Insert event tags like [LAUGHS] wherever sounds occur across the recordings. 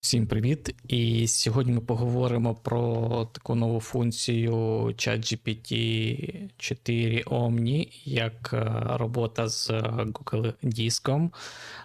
Всім привіт! І сьогодні ми поговоримо про таку нову функцію ChatGPT 4 Omni, як е, робота з Google Диском,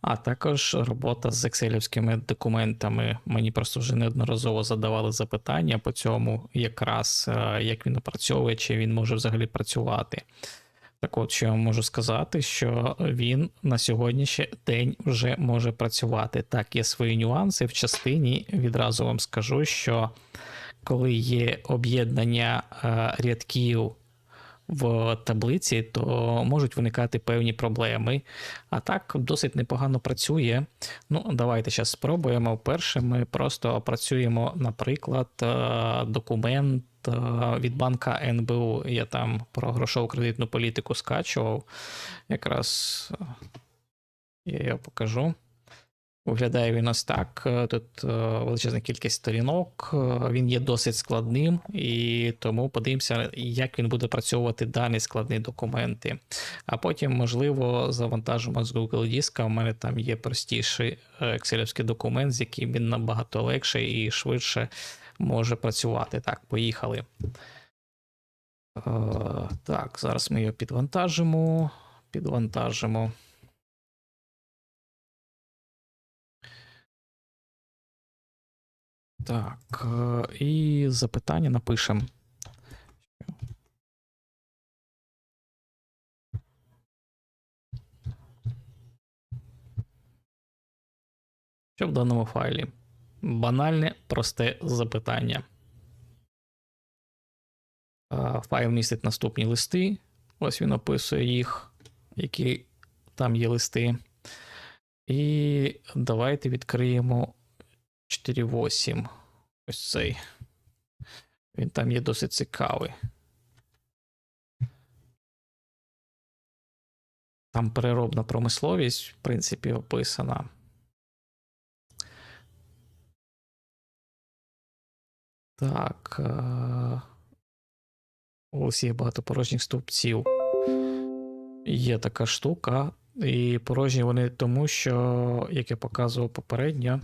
а також робота з екселівськими документами. Мені просто вже неодноразово задавали запитання по цьому, якраз е, як він опрацьовує, чи він може взагалі працювати. Так от, що я можу сказати, що він на сьогоднішній день вже може працювати. Так, є свої нюанси в частині. Відразу вам скажу, що коли є об'єднання е, рядків в таблиці, то можуть виникати певні проблеми. А так досить непогано працює. Ну, давайте зараз спробуємо. Перше, ми просто опрацюємо, наприклад, е, документ е, від банка НБУ. Я там про грошову кредитну політику скачував. Якраз е, я його покажу. Виглядає він ось так. Е, Тут е, величезна кількість сторінок, е, він є досить складним, і тому подивимося, як він буде працювати дані складні документи. А потім, можливо, завантажимо з Google Диска. У мене там є простіший екселівський документ, з яким він набагато легше і швидше може працювати. Так, поїхали. Так, зараз ми його підвантажимо. Підвантажимо. Так, е, і запитання напишемо. Що в даному файлі? Банальне, просте запитання. Е, Файл містить наступні листи. Ось він описує їх, які там є листи. І давайте відкриємо 4.8. Ось цей. Він там є досить цікавий. Там переробна промисловість, в принципі, описана. Так. е, Ось є багато порожніх стовпців. Є така штука. І порожні вони тому, що, як я показував попередньо,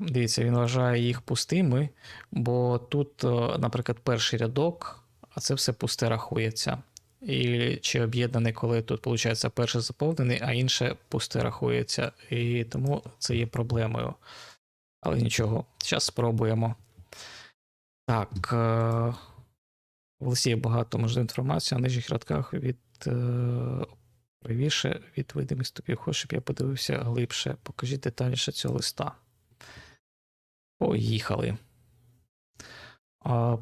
Дивіться, він вважає їх пустими, бо тут, е, наприклад, перший рядок, а це все пусте рахується. І чи об'єднаний, коли тут, виходить, перший заповнений, а інше пусте рахується. І тому це є проблемою. Але нічого, зараз спробуємо. Так. е, В листі є багато можливої інформації, на нижніх рядках від е, правіше від видимих ступів. Хочу, щоб я подивився глибше. Покажіть детальніше цього листа. Поїхали.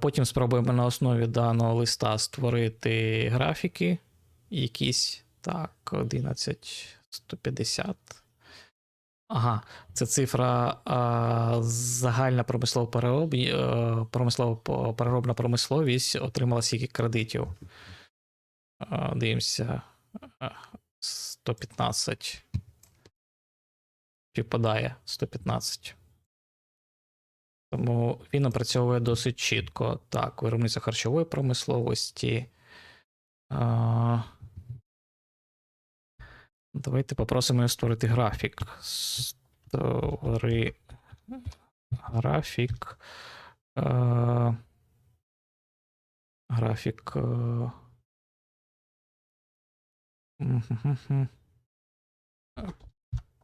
Потім спробуємо на основі даного листа створити графіки. Якісь. Так, 11150. Ага, це цифра а, загальна промислова перероб, е, промислова переробна промисловість отримала скільки кредитів. А, Дивимося. А, 115. Співпадає 115. Тому він опрацьовує досить чітко. Так, виробництво харчової промисловості. А, Давайте попросимо його створити графік. Створи графік. Е, Графік. е, мгм-гм.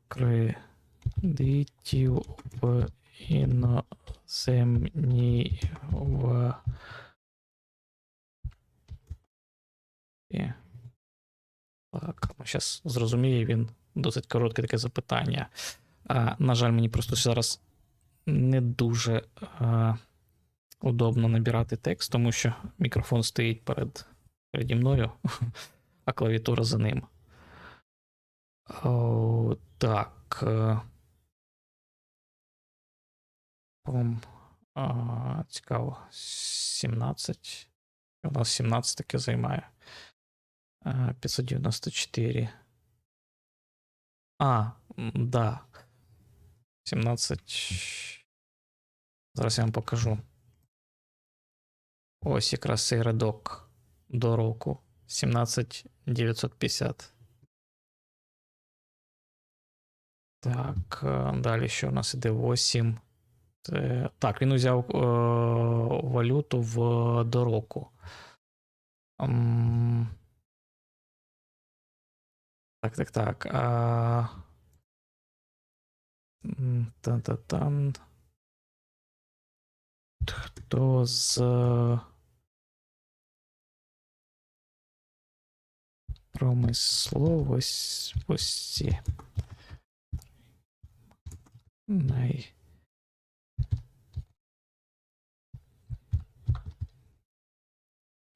Кредитів в іноземній в. Так, ну зараз зрозуміє він досить коротке таке запитання. А, на жаль, мені просто зараз не дуже а, удобно набирати текст, тому що мікрофон стоїть перед, переді мною, а клавіатура за ним. О, так. е. Пом, а, цікаво. 17. У нас 17 таке займає. А, 594. А, м, да. 17. Зараз я вам покажу. Ось якраз цей рядок до року. 17950. Так, е, далі що у нас іде 8. Це... Так, він узяв е, валюту в до року. М, Так, так, так. А... м, Та-та-там. Хто з. Промисловості. Най.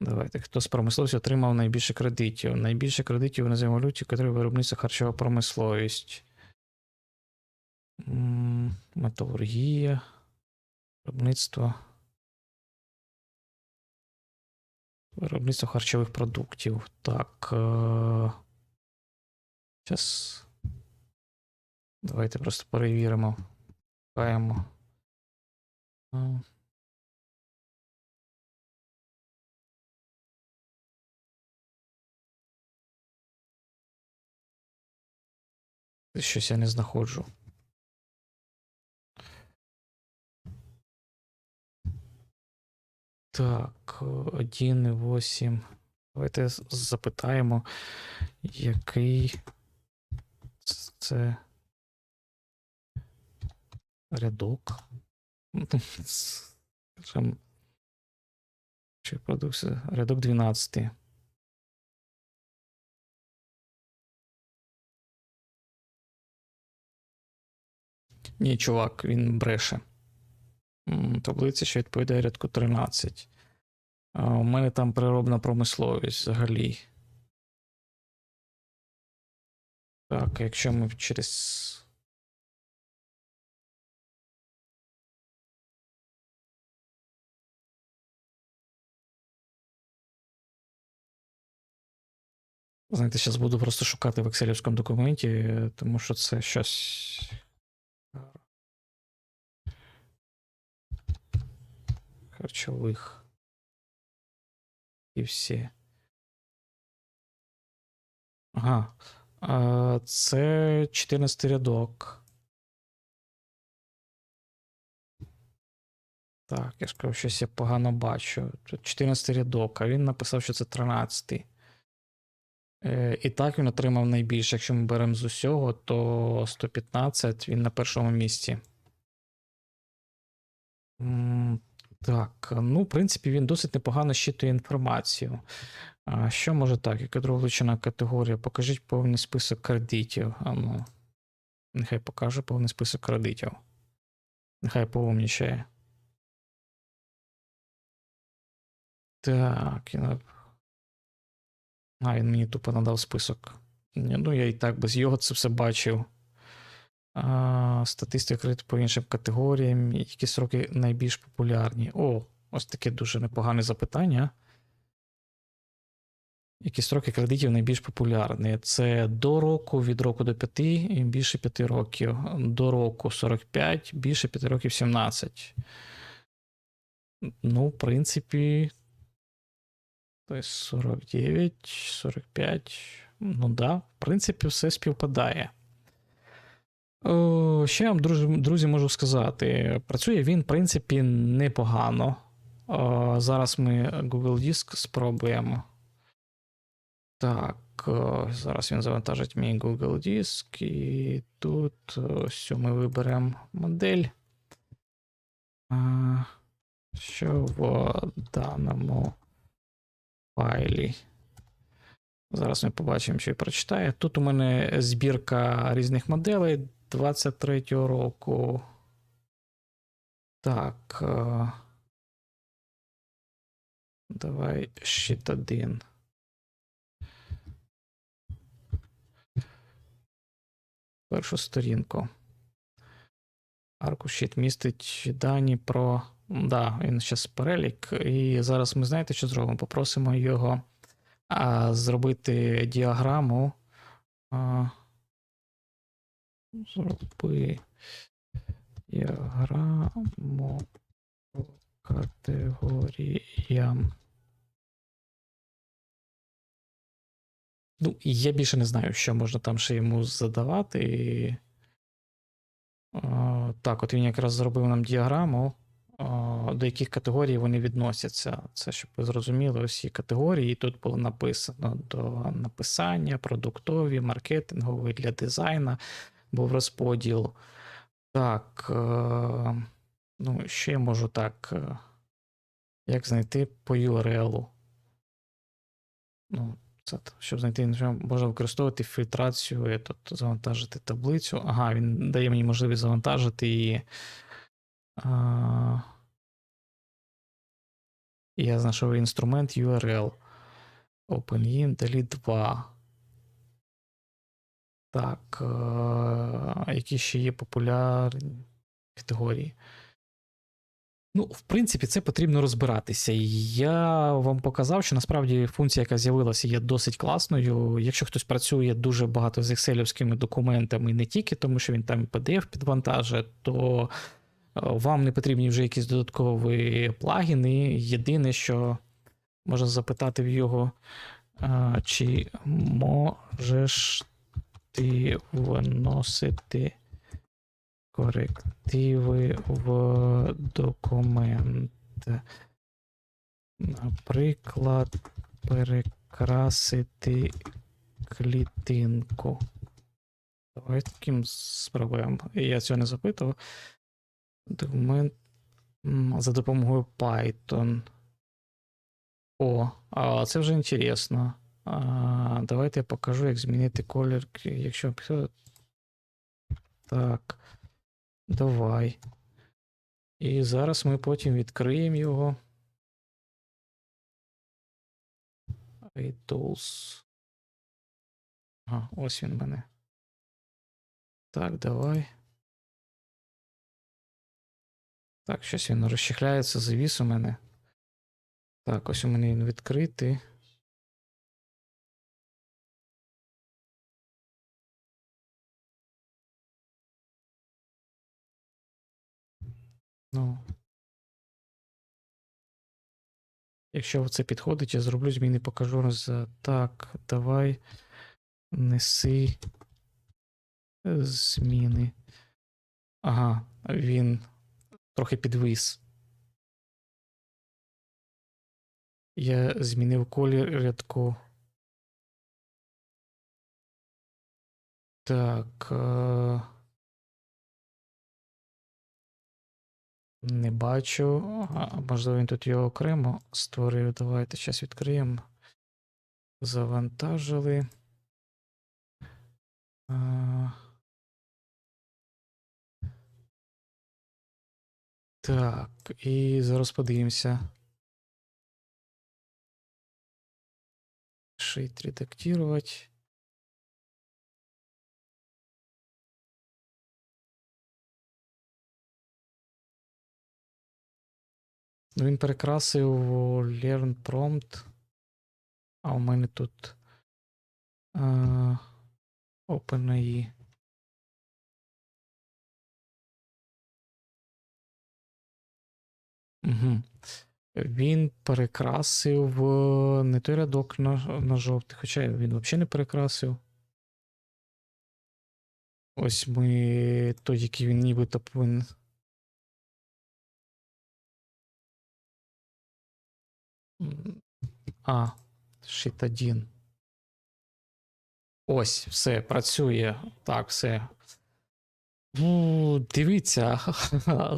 Давайте, хто з промисловості отримав найбільше кредитів? Найбільше кредитів в іноземній валюті, котрі виробництво харчова промисловість. Металургія. Виробництво. Виробництво харчових продуктів. Так. Е... Зараз. Давайте просто перевіримо. Шукаємо. Е, Щось я не знаходжу. Так, 1,8. Давайте запитаємо, який це рядок. Чи продукція? Рядок 12. Ні, чувак, він бреше. М, Таблиця, що відповідає рядку 13. У мене там приробна промисловість взагалі. Так, якщо ми через. Знаєте, зараз буду просто шукати в екселівському документі, тому що це щось. Харчових. І всі. Ага. Це 14 рядок. Так, я ж кажу, щось я погано бачу. Тут 14 рядок, а він написав, що це 13. Е, і так він отримав найбільше. Якщо ми беремо з усього, то 115 він на першому місці. Так, ну, в принципі, він досить непогано щитує інформацію. Що може так? Яка друга категорія? Покажіть повний список кредитів. А ну, нехай покаже повний список кредитів. Нехай поумнічає. Так. А, він мені тупо надав список. Ну, я і так без його це все бачив. Статистика кредиту по іншим категоріям. Які сроки найбільш популярні? О, ось таке дуже непогане запитання. Які строки кредитів найбільш популярні? Це до року, від року до 5 і більше 5 років. До року 45, більше 5 років 17. Ну, в принципі. Тобто 49, 45. Ну да, в принципі, все співпадає. Ще вам, друзі, друзі, можу сказати. Працює він, в принципі, непогано. О, зараз ми Google Диск спробуємо. Так, о, зараз він завантажить мій Google Диск, і тут ось ми виберемо модель. Що в даному файлі. Зараз ми побачимо, що і прочитає. Тут у мене збірка різних моделей 23-го року. Так. е, Давай щит 1. Першу сторінку. Аркуш щит містить дані про. Да, він зараз перелік. І зараз ми знаєте, що зробимо? Попросимо його зробити діаграму. Зроби діаграму по категоріям. Ну, я більше не знаю, що можна там ще йому задавати. Е, Так, от він якраз зробив нам діаграму, до яких категорій вони відносяться. Це щоб ви зрозуміли усі категорії. І тут було написано до написання, продуктові, маркетингові для дизайна був розподіл. Так. е, Ну, ще можу так. е, Як знайти по URL? Ну, це, щоб знайти можна використовувати фільтрацію, тобто завантажити таблицю. Ага, він дає мені можливість завантажити її. Я знайшов інструмент URL. OpenIM Delete 2. Так. е, які ще є популярні категорії? Ну, в принципі, це потрібно розбиратися. Я вам показав, що насправді функція, яка з'явилася, є досить класною. Якщо хтось працює дуже багато з екселівськими документами, не тільки тому, що він там PDF підвантажує, то вам не потрібні вже якісь додаткові плагіни. Єдине, що можна запитати в його, е, чи можеш ти вносити корективи в документ. Наприклад, перекрасити клітинку. Давай таким спробуємо. Я цього не запитував. Документ за допомогою Python. О, а це вже інтересно. А, давайте я покажу, як змінити колір, якщо так. Давай. І зараз ми потім відкриємо його. iTools. Ага, ось він мене. Так, давай. Так, щось він розчехляється, завіс у мене. Так, ось у мене він відкритий. Ну. Якщо це підходить, я зроблю зміни, покажу раз. Так, давай неси зміни. Ага, він трохи підвис. Я змінив колір рядку. Так. Е... Не бачу. А, можливо, він тут його окремо створив. Давайте зараз відкриємо. Завантажили. А... Так, і зараз подивимося. Шить, редактировать. Ну, Він перекрасив Learn Prompt. А у мене тут uh, OpenAI. Угу. Він перекрасив е, не той рядок на, на жовтий, хоча він взагалі не перекрасив. Ось ми той, який він нібито повинен. А, shit 1. Ось, все, працює. Так, все. Ну, дивіться,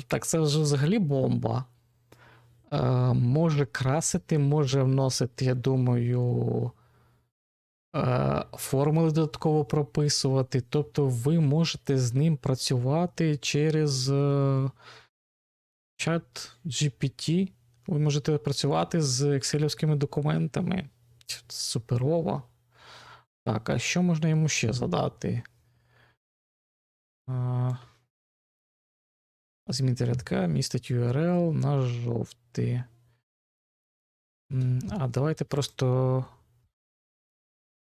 [LAUGHS] так це вже взагалі бомба. Е, може красити, може вносити, я думаю, е, формули додатково прописувати. Тобто ви можете з ним працювати через е, чат GPT. Ви можете працювати з екселівськими документами. Суперово. Так, а що можна йому ще задати? Змінити рядка, містить URL на жовтий. А давайте просто.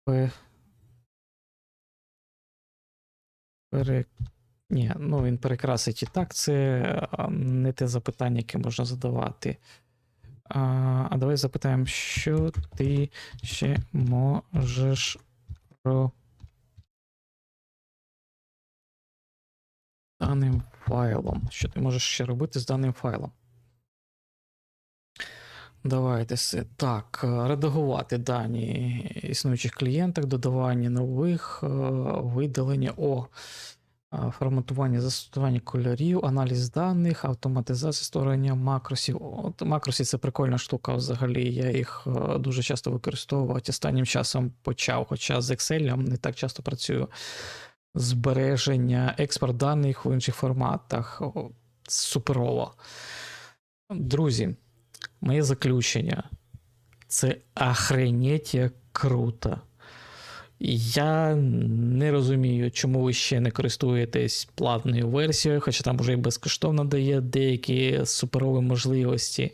пе- Пере... Ні, ну він перекрасить і так. Це не те запитання, яке можна задавати. А, а давай запитаємо, що ти ще можеш робити? даним файлом. Що ти можеш ще робити з даним файлом? Давайте все. Так, е, редагувати дані існуючих клієнтах, додавання нових, е, видалення О. е, Форматування, застосування кольорів, аналіз даних, автоматизація створення макросів. От макроси це прикольна штука взагалі. Я їх дуже часто використовував. Останнім часом почав, хоча з Excel не так часто працюю. Збереження, експорт даних в інших форматах. Суперово. Друзі, моє заключення. Це охренеть як круто. Я не розумію, чому ви ще не користуєтесь платною версією, хоча там вже і безкоштовно дає деякі суперові можливості.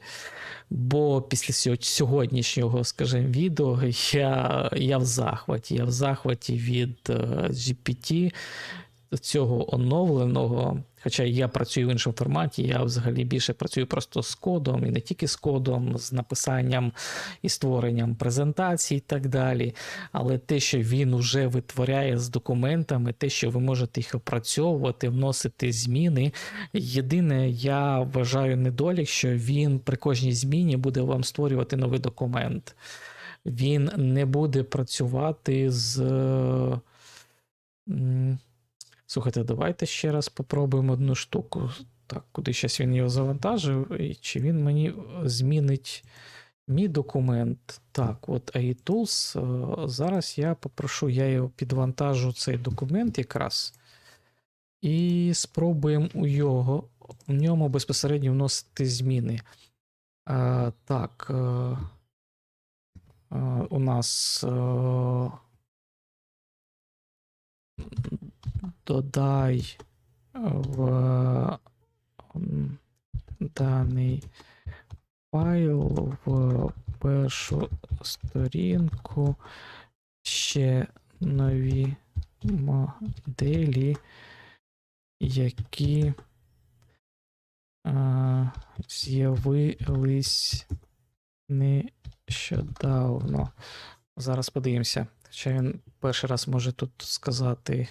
Бо після сьогоднішнього, скажімо, відео я, я в захваті. Я в захваті від е, GPT, цього оновленого. Хоча я працюю в іншому форматі, я взагалі більше працюю просто з кодом, і не тільки з кодом, з написанням і створенням презентацій і так далі. Але те, що він уже витворяє з документами, те, що ви можете їх опрацьовувати, вносити зміни. Єдине, я вважаю недолік, що він при кожній зміні буде вам створювати новий документ. Він не буде працювати з. Е, Слухайте, давайте ще раз попробуємо одну штуку. Так, куди зараз він його завантажив, і чи він мені змінить мій документ. Так, от AI е, Зараз я попрошу, я його підвантажу цей документ якраз. І спробуємо у його, в ньому безпосередньо вносити зміни. Е, так. е, е, у нас. е, додай в даний файл в першу сторінку ще нові моделі, які а, з'явились нещодавно. Зараз подивимося. Хоча він перший раз може тут сказати,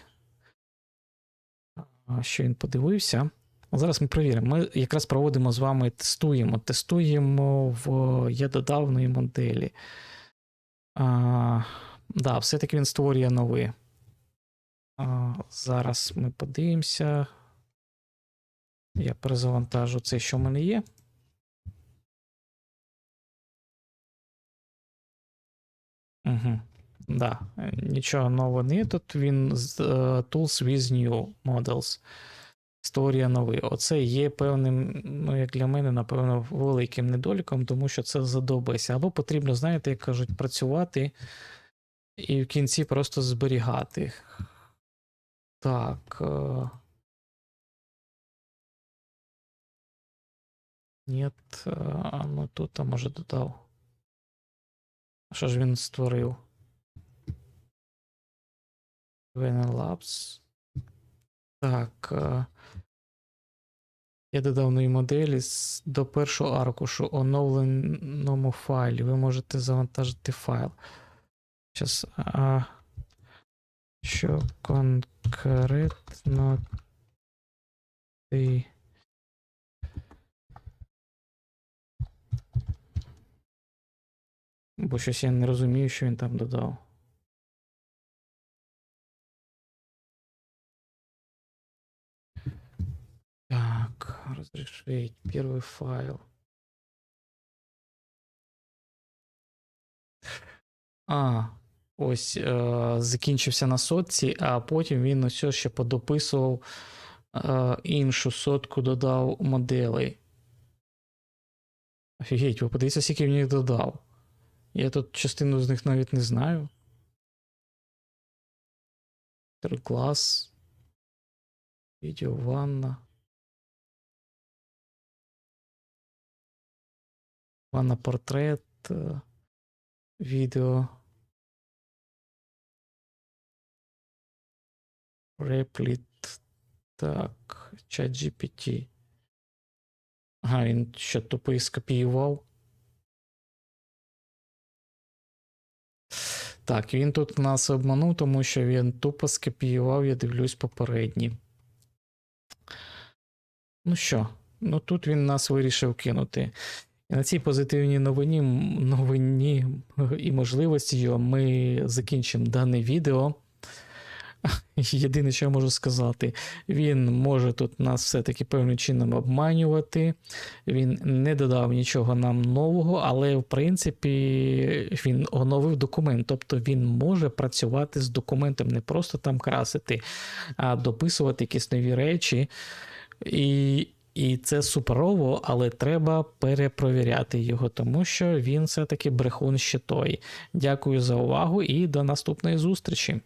що він подивився. Зараз ми перевіримо. Ми якраз проводимо з вами, тестуємо. Тестуємо в я нові моделі. А, да, все-таки він створює нові. А, зараз ми подивимося. Я перезавантажу це, що в мене є. Угу. Да, нічого нового не тут. Він е, Tools with New Models. Створює новий. Оце є певним, ну, як для мене, напевно, великим недоліком, тому що це задобається. Або потрібно, знаєте, як кажуть, працювати і в кінці просто зберігати. Так. Е... Нет, е, а ну тут, а може додав. Що ж він створив? Labs. Так. е, Я додав нові моделі до першого аркушу оновленому файлі. Ви можете завантажити файл. Зараз. А, що конкретно ти. Бо щось я не розумію, що він там додав. Разрешить первый файл. А, ось е, закінчився на сотці, а потім він ось ще подописував е, іншу сотку, додав моделей. Офігеть, ви подивіться, скільки він їх додав. Я тут частину з них навіть не знаю. Клас. Відео ванна. Ванна портрет. е, Відео. Репліт. Так. Чат GPT. Ага, він що тупий скопіював. Так, він тут нас обманув, тому що він тупо скопіював, я дивлюсь попередні. Ну що, ну тут він нас вирішив кинути. І на цій позитивній новині, новині і можливості ми закінчимо дане відео. [LAUGHS] Єдине, що я можу сказати, він може тут нас все-таки певним чином обманювати. Він не додав нічого нам нового, але в принципі він оновив документ. Тобто він може працювати з документом, не просто там красити, а дописувати якісь нові речі. І, і це суперово, але треба перепровіряти його, тому що він все-таки брехун ще той. Дякую за увагу і до наступної зустрічі.